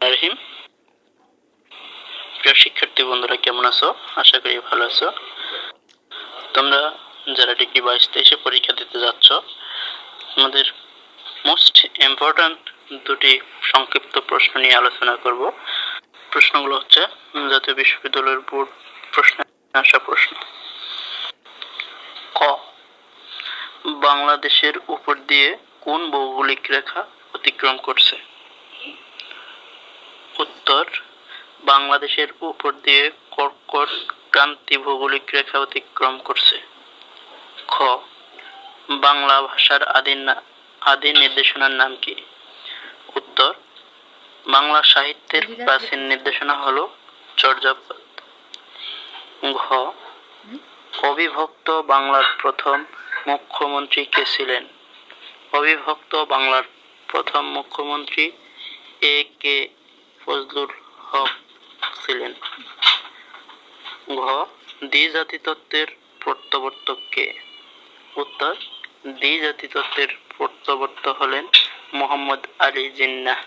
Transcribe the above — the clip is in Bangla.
রহিম শিক্ষার্থী বন্ধুরা, কেমন আছো? আশা করি ভালো আছো। তোমরা যারা ডিগ্রি বাইশ তেইশে পরীক্ষা দিতে যাচ্ছ আমাদের মোস্ট ইম্পর্ট্যান্ট দুটি সংক্ষিপ্ত প্রশ্ন নিয়ে আলোচনা করব। প্রশ্নগুলো হচ্ছে, জাতীয় বিশ্ববিদ্যালয়ের বোর্ড প্রশ্নে আসা প্রশ্ন। ক, বাংলাদেশের উপর দিয়ে কোন ভৌগোলিক রেখা অতিক্রম করছে উত্তর বাংলাদেশের উপর দিয়ে কর্কট ক্রান্তি ভৌগোলিক রেখা অতিক্রম করছে। খ বাংলা ভাষার আদি আদি নির্দেশনার নাম কি? উত্তর বাংলা সাহিত্যের প্রাচীন নির্দেশনা হলো চর্যাপদ। ঘ অবিভক্ত বাংলার প্রথম মুখ্যমন্ত্রী কে ছিলেন? অবিভক্ত বাংলার প্রথম মুখ্যমন্ত্রী এ কে ফজলুল হক। ছিলেন ঘ দ্বিজাতি তত্ত্বের প্রত্যাবর্তক কে? উত্তর দ্বিজাতি তত্ত্বের প্রত্যাবর্তক হলেন মোহাম্মদ আলী জিন্নাহ।